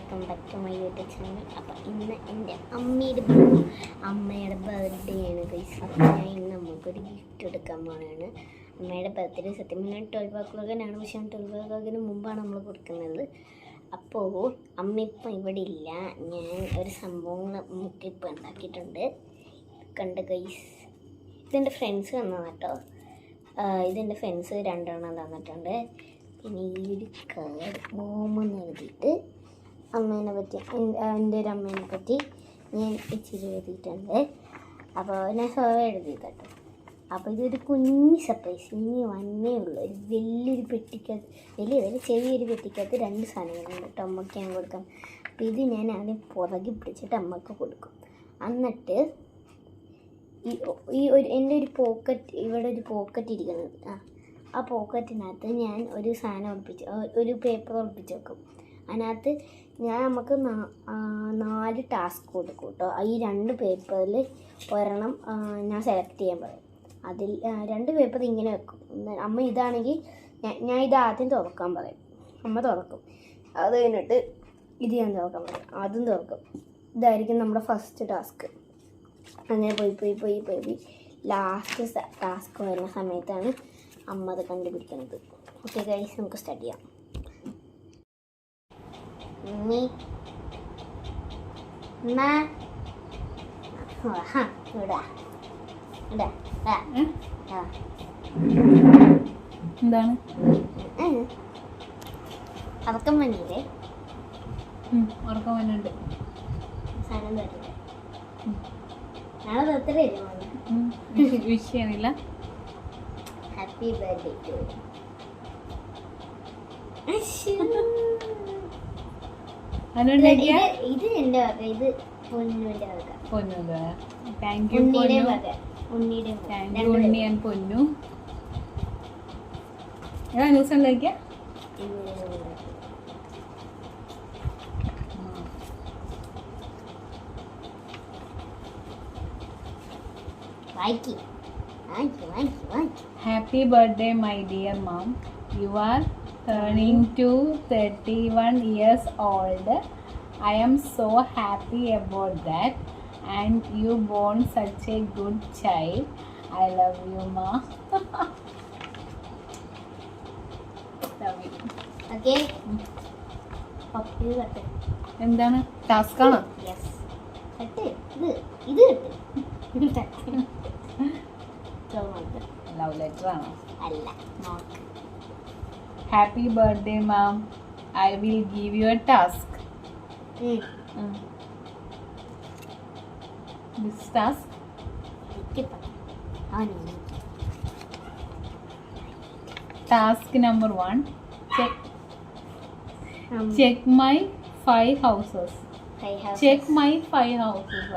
Welcome back to my YouTube channel അപ്പോൾ ഇന്ന് എന്റെ അമ്മയുടെ അമ്മയുടെ ബർത്ത്ഡേ ആണ് ഗൈസ് ഞാൻ ഇന്ന് നമുക്കൊരു ഗിഫ്റ്റ് എടുക്കാൻ പോവാണ്. അമ്മയുടെ ബർത്ത്ഡേ സത്യം പറഞ്ഞാൽ ട്വൽവ് ഓ ക്ലോക്കിനാണ് പക്ഷേ ട്വൽവ് ഓ ക്ലോക്കിന് മുമ്പാണ് നമ്മൾ കൊടുക്കുന്നത്. അപ്പോൾ അമ്മ ഇപ്പം ഇവിടെ ഇല്ല. ഞാൻ ഒരു സംഭവം മുക്കിപ്പോൾ ഉണ്ടാക്കിയിട്ടുണ്ട്. കണ്ട് ഗൈസ് ഇതെന്റെ ഫ്രണ്ട്സ് തന്നതാണ് കേട്ടോ ഇതെന്റെ ഫ്രണ്ട്സ് രണ്ടെണ്ണം തന്നിട്ടുണ്ട്. പിന്നെ ഈ ഒരു കാർഡ് മോമെന്ന് എഴുതിയിട്ട് അമ്മേനെ പറ്റി എന്റെ ഒരു അമ്മേനെ പറ്റി ഞാൻ ഇച്ചിരി എഴുതിയിട്ടുണ്ട്. അപ്പോൾ ഞാൻ സ്വയം എഴുതി കേട്ടോ അപ്പോൾ ഇതൊരു കുഞ്ഞ് സർപ്രൈസ് ഇനി വന്നേ ഉള്ളൂ. ഒരു വലിയൊരു പെട്ടിക്കകത്ത് വലിയ വലിയ ചെറിയൊരു പെട്ടിക്കകത്ത് രണ്ട് സാധനങ്ങളുണ്ട് കേട്ടോ അമ്മയ്ക്ക് ഞാൻ കൊടുക്കാം. അപ്പോൾ ഇത് ഞാൻ ആദ്യം പുറകെ പിടിച്ചിട്ട് അമ്മയ്ക്ക് കൊടുക്കും. എന്നിട്ട് ഈ ഈ ഒരു എന്റെ ഒരു പോക്കറ്റ് ഇവിടെ ഒരു പോക്കറ്റ് ഇരിക്കുന്നത്. ആ ആ പോക്കറ്റിനകത്ത് ഞാൻ ഒരു സാധനം ഒളിപ്പിച്ച് ഒരു പേപ്പർ ഒളിപ്പിച്ച് വെക്കും. അതിനകത്ത് ഞാൻ നമുക്ക് നാല് ടാസ്ക് കൊടുക്കും കേട്ടോ. ഈ രണ്ട് പേപ്പറിൽ ഒരെണ്ണം ഞാൻ സെലക്ട് ചെയ്യാൻ പറയും. അതിൽ രണ്ട് പേപ്പർ ഇങ്ങനെ വെക്കും. അമ്മ ഇതാണെങ്കിൽ ഞാൻ ഇത് ആദ്യം തുറക്കാൻ പറയും. അമ്മ തുറക്കും. അത് കഴിഞ്ഞിട്ട് ഇത് ഞാൻ തുറക്കാൻ പറയും. അതും തുറക്കും. ഇതായിരിക്കും നമ്മുടെ ഫസ്റ്റ് ടാസ്ക് അങ്ങനെ പോയി പോയി പോയി പോയി ലാസ്റ്റ് ടാസ്ക് വരുന്ന സമയത്താണ് അമ്മ അത് കണ്ടുപിടിക്കുന്നത് ഓക്കെ ഗൈസ് നമുക്ക് സ്റ്റാർട്ട് ചെയ്യാം. ഉമ്മ. ആഹാ, ഇവിടാ. ഇടാ. എന്താണ് ഉം. അതൊക്കെ മഞ്ഞില്ലേ ഉറക്കം വന്നുണ്ട് സാധനം തരില്ല നാളെ ബർത്ത്ഡേ അല്ലേ വിഷ് ചെയ്യണില്ല ഹാപ്പി ബർത്ത്ഡേ ടു ഇത് എന്റെ വക ഇത് പൊന്നുവിന്റെ വക. പൊന്നു താങ്ക് യു ഉണ്ണിയുടെ പൊന്നു. വക ഉണ്ണിയുടെ വക. താങ്ക് യു രണ്ടുപേരും. ഉണ്ണി ആൻഡ് പൊന്നു. ഏതാ ന്യൂസ് ഉണ്ടാക്കിയ ഉണ്ണിയുടെ വക. വായിക്ക്. വായിക്ക് വായിക്ക് വായിക്ക്. Happy birthday my dear mam you are turning to thirty one years old I am so happy about that and you born such a good child I love you ma love you okay puppy cut എന്താണ്? Task ആണോ? Love letter ആണോ? അല്ല. നോക്ക് Happy birthday, mom. I will give you a task. Okay. Mm. This task? Task number one. Check. Um, Check my five houses. Five houses. Check my five houses.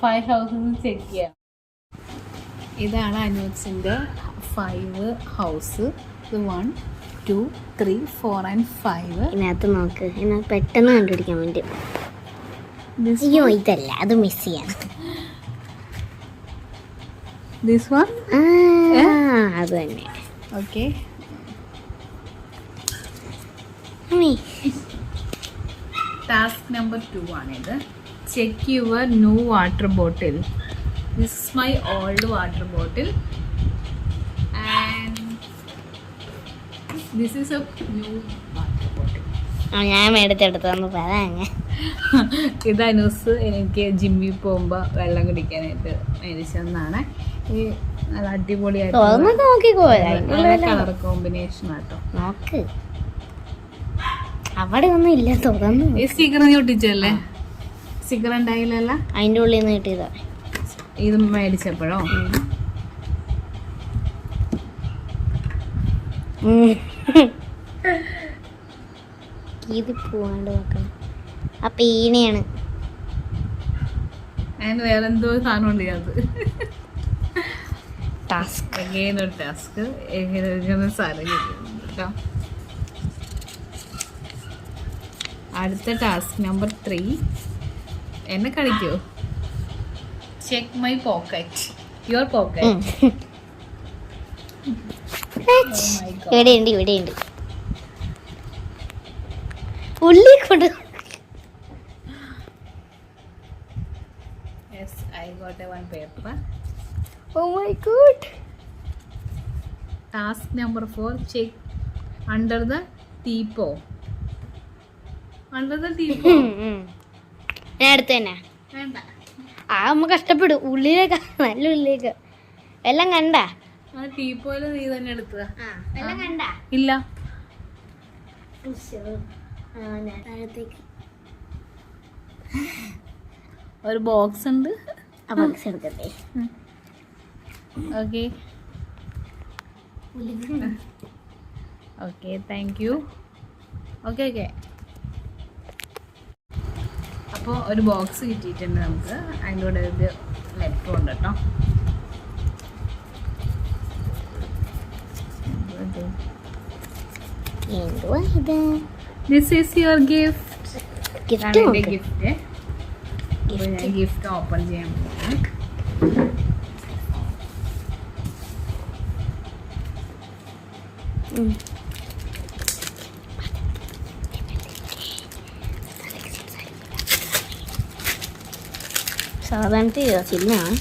Five houses check here. ഇതാണ് അനൂപ്സിന്റെ five house. ഇത് one two three four and five ഇതിനകത്ത് നോക്ക്. ഇതിനകത്ത് പെട്ടെന്ന് കണ്ടുപിടിക്കാൻ വേണ്ടി. അയ്യോ ഇതല്ല. അത് മിസ് ചെയ്യാം. ദിസ് വൺ അത് തന്നെ. ഓക്കെ ടാസ്ക് നമ്പർ ടു ഇത് check your new water bottle this is my old water bottle. And this is a new water bottle ആ, ഞാൻ മേടത്തെടുത്തെന്ന് പറയാങ്ങ ഇത് അനൂസ് എനിക്ക് ജിമ്മിൽ പോകുമ്പോൾ വെള്ളം കുടിക്കാനായിട്ട് മേടിച്ചതെന്നാണ്. ഈ നല്ല അടിപൊളിയായിട്ട് തുറന്നൊക്കെ നോക്കിക്കോ. കളർ കോമ്പിനേഷൻ ആട്ടോ. നോക്ക്. അവിടെ ഒന്നും ഇല്ല തുറന്നു ഈ സ്റ്റിക്കർ നീ ഒട്ടിച്ചല്ലേ സ്റ്റിക്കർ ഉണ്ടായില്ലല്ല? അതിന്റെ ഉള്ളിൽ നിന്ന് കിട്ടിയതാ. ഇത് മേടിച്ചപ്പോഴോ. ഇത് പോവാണ്ട് നോക്കണം. ആ പീണയാണ്. അതിന് വേറെ എന്തോ സാധനം ഉണ്ട് അത് ടാസ്ക് എങ്ങനെ ടാസ്ക് എങ്ങനെ സാധനം കിട്ടുന്നുണ്ട് കേട്ടോ. അടുത്ത ടാസ്ക് നമ്പർ ത്രീ എന്നെ കളിക്കോ? Check my pocket your pocket ഇവിടെയുണ്ട് ഇവിടെയുണ്ട് ഉള്ളി കൊണ്ട് yes I got a one paper oh my god task number four check under the teapoy under the teapoy ഞാൻ അടുത്ത് തന്നെ വേണ്ട. ആ നമ്മ കഷ്ടപ്പെടും. ഉള്ളിലേക്ക് നല്ല ഉള്ളിലേക്ക്. എല്ലാം കണ്ട? ആ ടീപ്പോയിൽ നീ തന്നെ എടുത്തത്. എല്ലാം കണ്ട? ഇല്ല. ഒരു ബോക്സ് ഉണ്ട്. ആ ബോക്സ് എടുക്കട്ടെ. Okay okay thank you okay okay അപ്പോൾ ഒരു ബോക്സ് കിട്ടിയിട്ടുണ്ട് നമുക്ക്. അതിന്റെ കൂടെ ഒരു ലെറ്റർ ഉണ്ട് കേട്ടോ. എന്തുവാ ഇത്? This is your gift gift എന്റെ ഗിഫ്റ്റ് ഞാൻ ഗിഫ്റ്റ് ഓപ്പൺ ചെയ്യാൻ പോകുന്നു സാധാരണത്തെ ചില്ലാണ്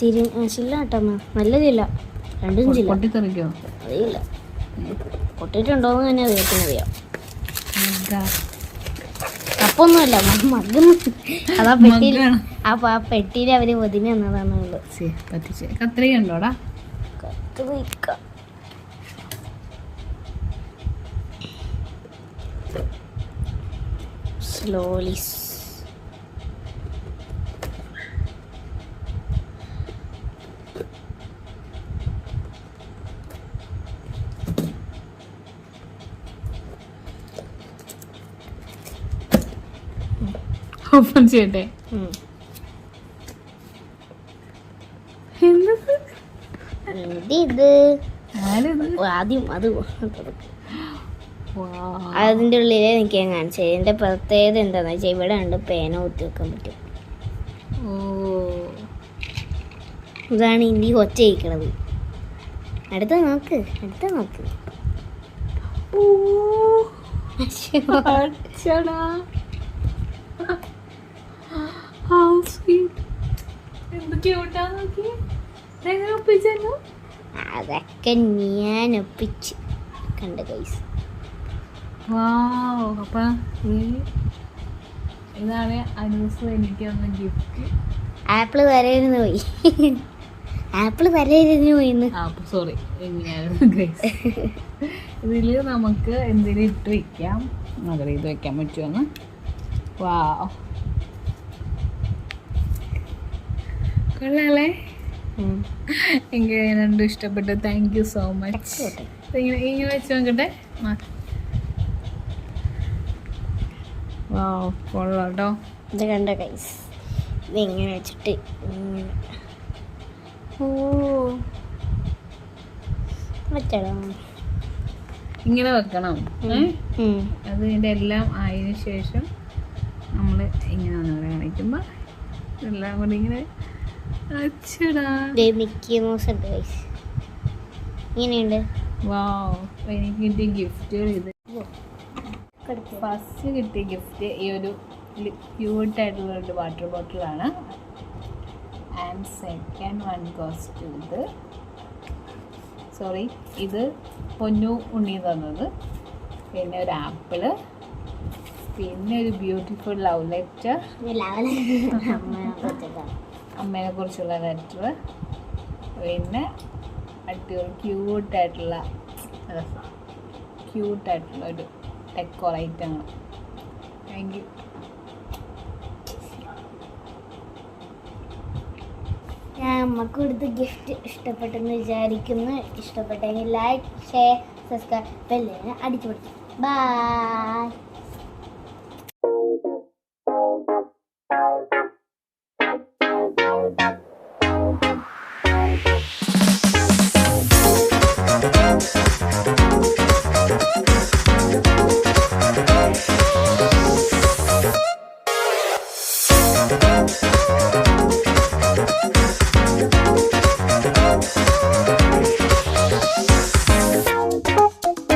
തിരി ചില്ല കേട്ടമ്മ നല്ല ചില്ല രണ്ടും ചില്ല പൊട്ടിത്തെറിക്കോ അറിയില്ല പൊട്ടിട്ടുണ്ടോന്ന് തന്നെ അറിയാം അപ്പൊന്നുമല്ല മഗ്ഗൊന്നും അതാ പെട്ടിയിൽ. അപ്പൊ ആ പെട്ടിയിൽ അവർ ശരി പറ്റിച്ച് കത്രിക ഉണ്ടോടാ കത്തിരിക്ക സ്ലോലി ഓപ്പൺ ചെയ്യട്ടെ എന്തത്? ഇത് ആദ്യം അത് തുറക്ക്. വാ അതിന്റെ ഉള്ളിലേ എനിക്ക് ഞാൻ കാണിച്ചത് ഇതിന്റെ പ്രത്യേകത എന്താന്ന് വെച്ചാൽ ഇവിടെ ഉണ്ട് പേന കുത്തി വെക്കാൻ പറ്റും. ഇതാണ് ഇനി ഒച്ച ഇരിക്കണത് അടുത്ത നോക്ക് അടുത്ത നോക്ക്. അതൊക്കെ ഞാൻ ഒപ്പിച്ച്. കണ്ട കൈസ് വാവ് അപ്പൊ ഈ- ഇതാണ് അനൂസ് എനിക്ക് തന്ന ഗിഫ്റ്റ് ആപ്പിൾ തലയിരുന്ന് പോയി. ആപ്പിൾ തലയിരുന്ന് പോയി ആ സോറി ഇതിൽ നമുക്ക് എന്തെങ്കിലും ഇട്ട് വെക്കാം. നോക്കട്ടെ ഇത് വെക്കാൻ പറ്റുമെന്ന് വാ കൊള്ളാല്ലേ? ഉം. എനിക്ക് രണ്ടും ഇഷ്ടപ്പെട്ടു. Thank you so much. ഇങ്ങനെ ഇങ്ങനെ വെച്ച് നോക്കട്ടെ. ആ. വാ കൊള്ളാം ഇത് കണ്ട കൈസ് ഇത് ഇങ്ങനെ. വെച്ചിട്ട് ഓ. വെച്ചടാ. ഇങ്ങനെ വെക്കണം. അത് ഇതിന്റെ എല്ലാം ആയതിനു ശേഷം നമ്മൾ ഇങ്ങനെ ഒന്ന് കാണിക്കുമ്പോൾ എല്ലാം കൂടി ഇങ്ങനെ ഇങ്ങനെയുണ്ട്. വാ എനിക്ക് ഗിഫ്റ്റ് ഇത്. ഫസ്റ്റ് കിട്ടിയ ഗിഫ്റ്റ് ഈ ഒരു ക്യൂട്ട് ആയിട്ടുള്ള ഒരു വാട്ടർ ബോട്ടിലാണ് ആൻഡ് സെക്കൻഡ് വൺ കോസ്റ്റ് ഇത്. സോറി ഇത് പൊന്നു ഉണ്ണി തന്നത്. പിന്നെ ഒരു ആപ്പിൾ. പിന്നെ ഒരു ബ്യൂട്ടിഫുൾ ലവ് ലെറ്റർ അമ്മേനെ കുറിച്ചുള്ള ലെറ്റർ പിന്നെ അടിപൊളി ക്യൂട്ടായിട്ടുള്ള ക്യൂട്ടായിട്ടുള്ള ഒരു ഡെക്കോറേറ്റാണ് താങ്ക് യു ഞാൻ അമ്മയ്ക്ക് കൊടുത്ത ഗിഫ്റ്റ് ഇഷ്ടപ്പെട്ടെന്ന് വിചാരിക്കുന്നു. ഇഷ്ടപ്പെട്ടെങ്കിൽ ലൈക്ക് ഷെയർ സബ്സ്ക്രൈബ് ബെല്ലിന് അടിച്ചു കൊടുക്കും ബൈ